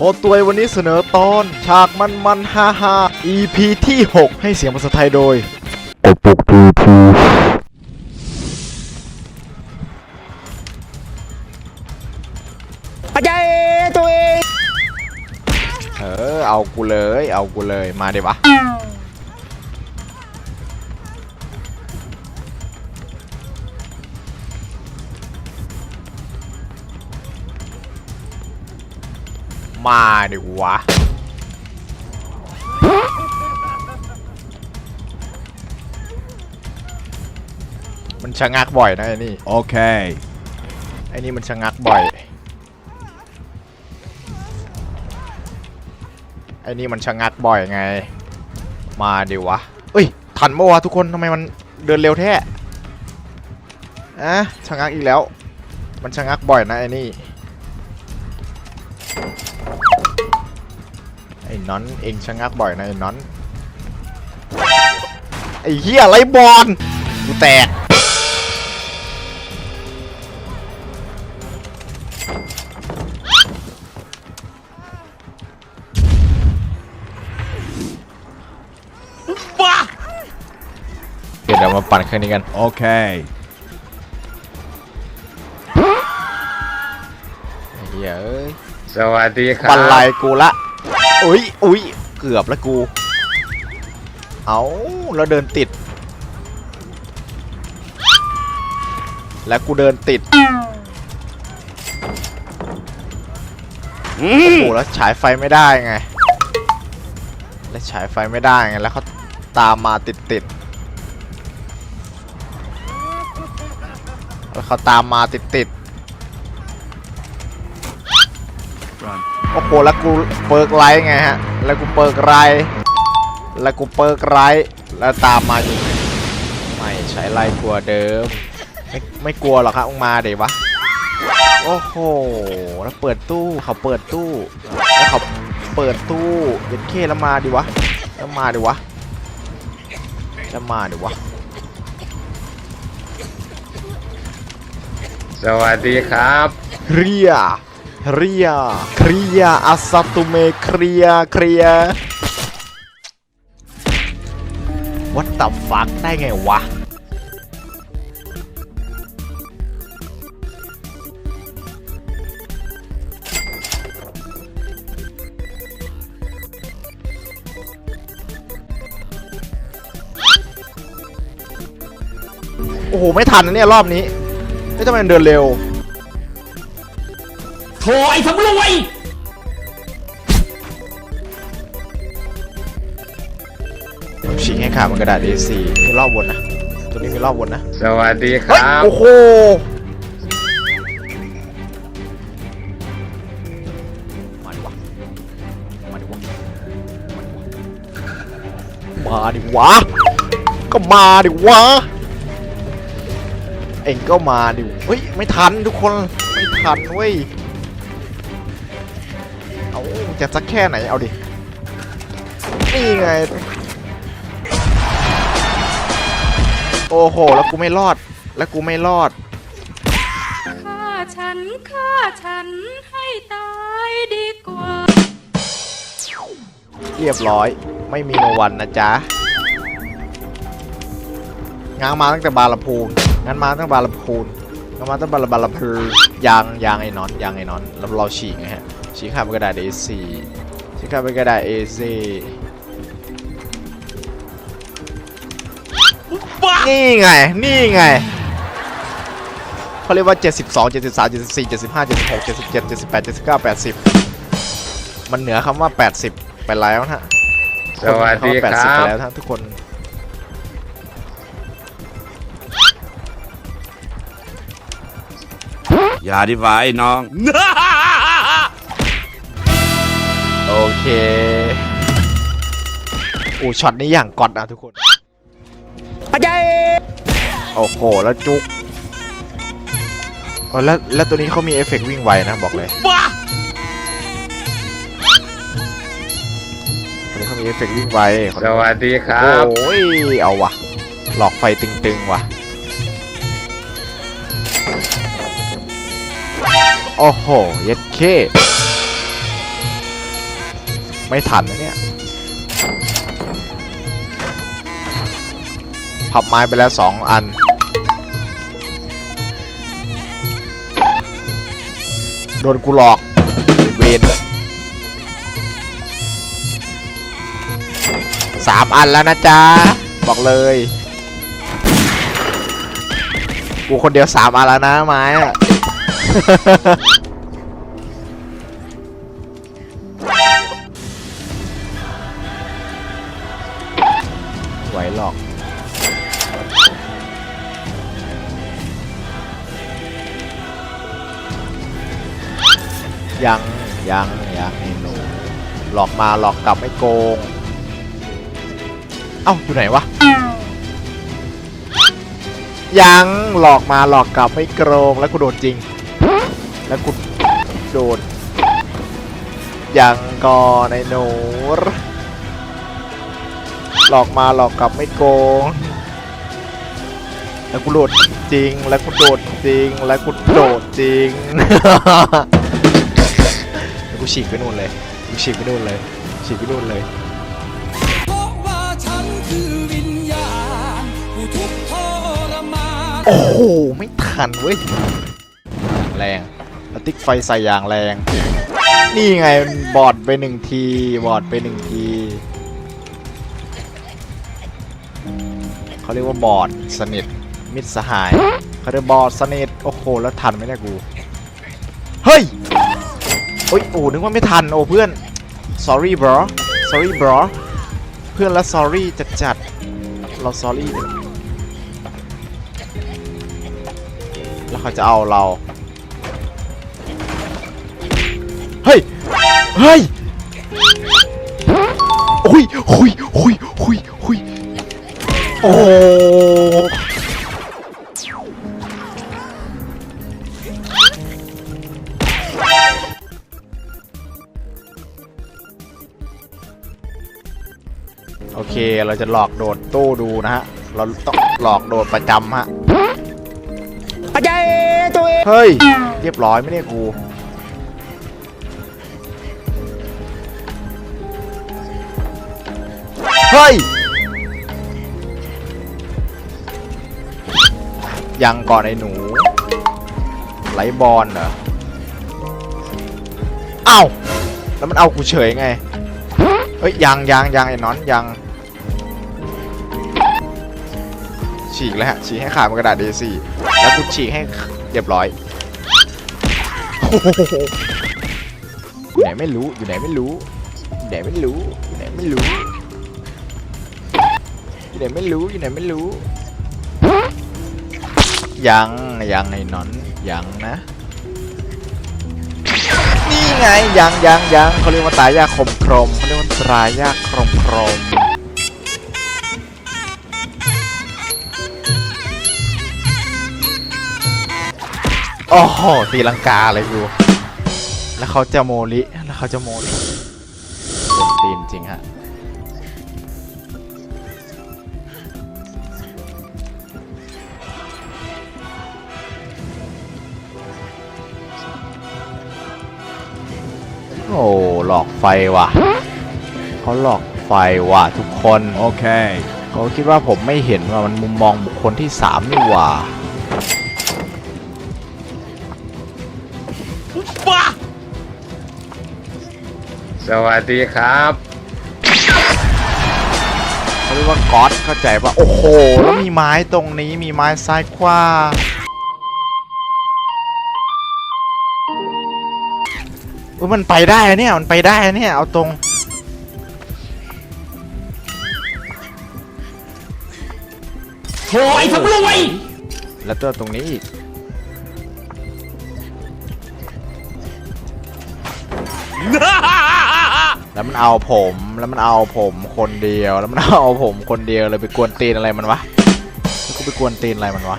โคตัวยวันนี้เสนอตอน ฉากมันมันฮาฮา EP ที่ 6 ให้เสียงภาษาไทยโดยกปัจจัยตัวเอง เออ เอากูเลย เอากูเลย มาเดี๋ยววะ มาดิวะ มันชะงักบ่อยนะไอ้นี่ Okay. ไอ้นี่มันชะงักบ่อย ไอ้นี่มันชะงักบ่อยไง มาดิวะเอ้ย ทันเมื่อวะทุกคนทำไมมันเดินเร็วแท้อะชะงักอีกแล้ว มันชะงักบ่อยนะไอ้นี่ ไอ้นอนเองชะงักบ่อยนะไอ้นอนไอ้เหี้ยไรบอลกูแตกเดี๋ยวเดี๋ยวมาปั่นเครื่องนี้กัน Okay. ไอ้เหี้ยเอ้ยสวัสดีครัปั่บนลายกูละ อุ้ยอุ้ยเกือบแล้วกู เอาแล้วเดินติด แล้วกูเดินติด โอ้โหแล้วฉายไฟไม่ได้ไง แล้วฉายไฟไม่ได้ไง แล้วเขาตามมาติดติดๆแล้วเขาตามมาติดติด โอ้โหแล้วกูเปิร์กไลท์ไงฮะ แล้วกูเปิร์กไรท์แล้วกูเปิร์กไรท์แล้วตามมาอยู่ไม่ใช้ไล่กลัวเดิม ไม่ไม่กลัวหรอกครับมึงมาเดี๋ยววะโอ้โห แล้วเปิดตู้เขาเปิดตู้ แล้วเขาเปิดตู้เย็นเคแล้วมาดิวะ แล้วมาดิวะแล้วมาดิวะ สวัสดีครับ เรีย เรียเครียอาซาตุเมเครียเครีย What the fuck ได้ไงวะ โอ้โห ไม่ทันนะเนี่ย รอบนี้ ไม่ทำไมมันเดินเร็ว ถไอ้สำรวยฉีกให้ขาดมันกระดาษ A4 มีรอบวนนะ ตัวนี้มีรอบวนนะสวัสดีคเฮ้ยรับ โอ้โห มาดิวะ มาดิวะ มาดิวะ ก็มาดิวะ เอ็งก็มาดิวเฮ้ย ไม่ทันทุกคน ไม่ทันเว้ยเอา จะสักแค่ไหนเอาดิ นี่ไง โอ้โห แล้วกูไม่รอด แล้วกูไม่รอด ฆ่าฉันฆ่าฉันให้ตายดีกว่า เรียบร้อย ไม่มีโนวันนะจ๊ะ ง้างมาตั้งแต่บาลำพูนงั้นมาตั้งแต่บาลำพูนงั้นมาตั้งแต่บาลบาลำพูนยางยางไอ้นอนยางไอ้นอนแล้วเราฉีกไงฮะ ฉีกขาดเป็นกระดาษ A4 ฉีกขาดเป็นกระดาษ A4 นี่ไง นี่ไงเขาเรียกว่า 72 73 74 75 76 77 78 79 80 มันเหนือคำว่า 80 ไปแล้วนะฮะสวัสดีคนคเขารั80บไปแล้วท่านทุกคนอย่าดีกว่าไอ้น้อง โอเคโอ้ช็อตนี้อย่างก่อนนะทุกคนปัจจัยโอ้โห แล้วจุกอ๋อแล้วแล้วตัวนี้เขามีเอฟเฟกต์วิ่งไวนะ บอกเลยตัวนี้เขามีเอฟเฟกต์วิ่งไวเขาสวัสดีครับโอ้ยเอาวะหลอกไฟตึงๆว่ะ โอ้โห เย็ดเค ไม่ทันนะเนี่ยพับไม้ไปแล้วสองอัน โดนกูหลอก เวนสามอันแล้วนะจ๊ะ บอกเลย กูคนเดียวสามอันแล้วนะไม้อะ ยังยังยังไอ้หนูหลอกมาหลอกกลับไม่โกง เอ้าอยู่ไหนวะ ยังหลอกมาหลอกกลับไม่โกงแล้วกูโดนจริง แล้วกูโดนยังก่อนไอ้หนูหลอกมาหลอกกลับไม่โกง แล้วกูโดดจริง แล้วกูโดดจริง แล้วกูโดดจริง กูฉีกไปนู่นเลยกูฉีกไปนู่นเลยฉีกไปนู่นเลยเพราะว่าฉันคือวิญญาณผู้ทุกข์ทรมานโอ้โหไม่ทันเว้ยอย่างแรงแล้วติ๊กไฟใส่อย่างแรง นี่ไงมันบอดไปหนึ่งทีบอดไปหนึ่งทีเขาเรียกว่าบอดสนิทมิตรสหายเขาเรียกบอดสนิทโอ้โหแล้วทันไหมเนี่ยกูเฮ้ย โอ้ยโอ้นึกว่าไม่ทันโอ้เพื่อน sorry bro sorry bro เพื่อนแล้ว sorry จัดจัดๆเรา sorry แล้วเขาจะเอาเรา เฮ้ย เฮ้ยหุยหุยหุยหุยหุยโอ้ เคเราจะหลอกโดดตู้ดูนะฮะ เราต้องหลอกโดดประจำฮะปัจจัยตัวเองเฮ้ย เรียบร้อยไหมเนี่ยกู เฮ้ย ยังก่อนไอ้หนูไหลบอลเหรอเอ้าแล้วมันเอากูเฉยไง เฮ้ยยังยังยังไอ้นอนยัง ฉีกแล้วฮะฉีกให้ขาดเป็นกระดาษ A4 แล้วกูฉีกให้เรียบร้อยอยู่ไหนไม่รู้อยู่ไหนไม่รู้อยู่ไหนไม่รู้อยู่ไหนไม่รู้อยู่ไหนไม่รู้อยู่ไหนไม่รู้ ยังยังไอ้นอนยังนะ นี่ไงยังยังยังเขาเรียกว่าตายยากคมครมเขาเรียกว่าตายยากครมครม โอ้โหตีลังกาเลยกูแล้วเขาจะโมลิแล้วเขาจะโมลิเป็นตีนจริงฮะโอ้หลอกไฟว่ะเขาหลอกไฟว่ะทุกคน โอเค เขาคิดว่าผมไม่เห็นว่ามันมุมมองบุคคลที่สามนี่หว่า สวัสดีครับเขาเรียกว่าก๊อตเข้าใจปะโอ้โห แล้วมีไม้ตรงนี้มีไม้ซ้ายขวาเออมันไปได้อะเนี่ยมันไปได้อะเนี่ยเอาตรง โถ่ไอ้สำรวยแล้วตัวตรงนี้อีก แล้วมันเอาผม แล้วมันเอาผมคนเดียว แล้วมันเอาผมคนเดียวเลยไปกวนตีนอะไรมันวะแล้วกูไปกวนตีนอะไรมันวะ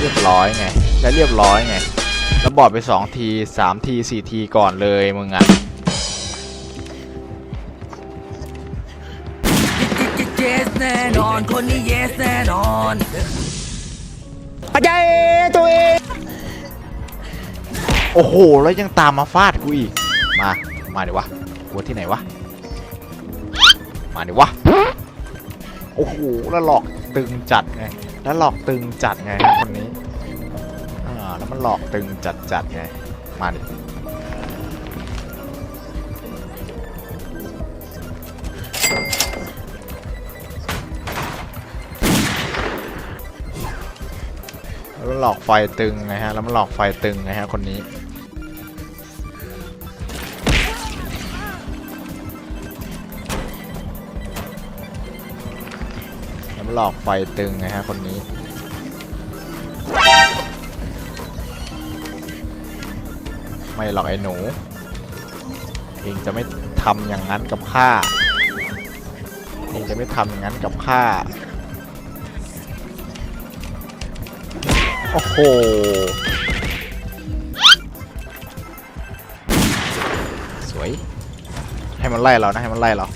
เรียบร้อยไง แล้วเรียบร้อยไง แล้วบอดไปสองทีสามทีสี่ทีก่อนเลยมึงอะ yes แน่นอนคนนี้ yes แน่นอนปัจจัยตัวเองโอ้โห แล้วยังตามมาฟาดกูอีก มา มาเดี๋ยววะกลัวที่ไหนวะ มาเดี๋ยววะ โอ้โห แล้วหลอกตึงจัดไง แล้วหลอกตึงจัดไงคนนี้ มันหลอกตึงจัดจัดไง มาดิแล้วหลอกไฟตึงไงฮะ แล้วมันหลอกไฟตึงไงฮะ คนนี้ แล้วมันหลอกไฟตึงไงฮะ คนนี้ ไม่หรอกไอ้หนู เองจะไม่ทำอย่างนั้นกับข้า เองจะไม่ทำอย่างนั้นกับข้า โอ้โห สวย ให้มันไล่เรานะ ให้มันไล่เรา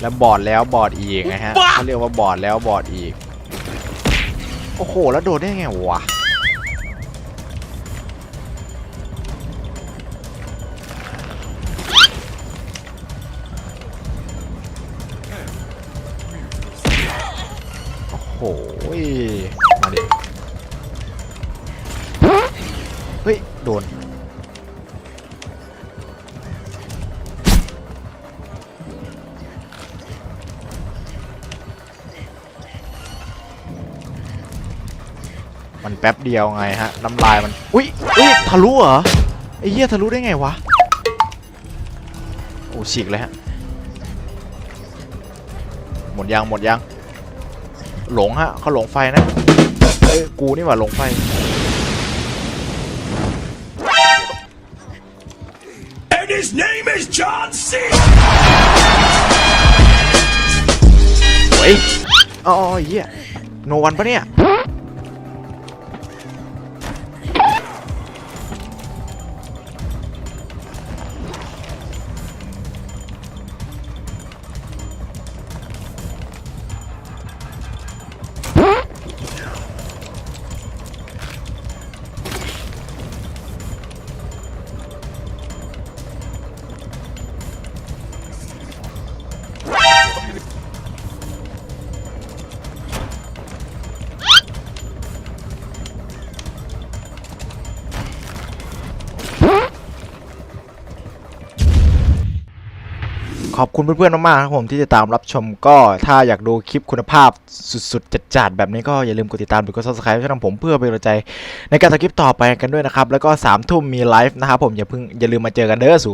แล้วบอดแล้วบอดอีกนะฮะเขาเรียกว่าบอดแล้วบอดอีก โอ้โห แล้วโดดได้ไงวะ โอ้โหมาดิเฮ้ย โดน มันแป๊บเดียวไงฮะ น้ำลายมัน อุ้ยอุ้ยทะลุเหรอ ไอ้เหี้ยทะลุได้ไงวะ โอ้ฉีกเลยฮะ หมดยัง หมดยัง หลงฮะเขาหลงไฟนะเอ้ยกูนี่หว่าหลงไฟ And his name is John C. เฮ้ยอ๋อเหี้ยโนวันปะเนี่ย ขอบคุณเพื่อนๆมากๆครับผมที่ติดตามรับชมก็ถ้าอยากดูคลิปคุณภาพสุดๆจัดๆแบบนี้ก็อย่าลืมกดติดตามหรือกด subscribe ช่องผมเพื่อเป็นกำลังใจ ในการทำคลิปต่อไปกันด้วยนะครับ แล้วก็3ามทุ่มมีไลฟ์นะครับผมอย่าเพิ่งอย่าลืมมาเจอกันเด้อสู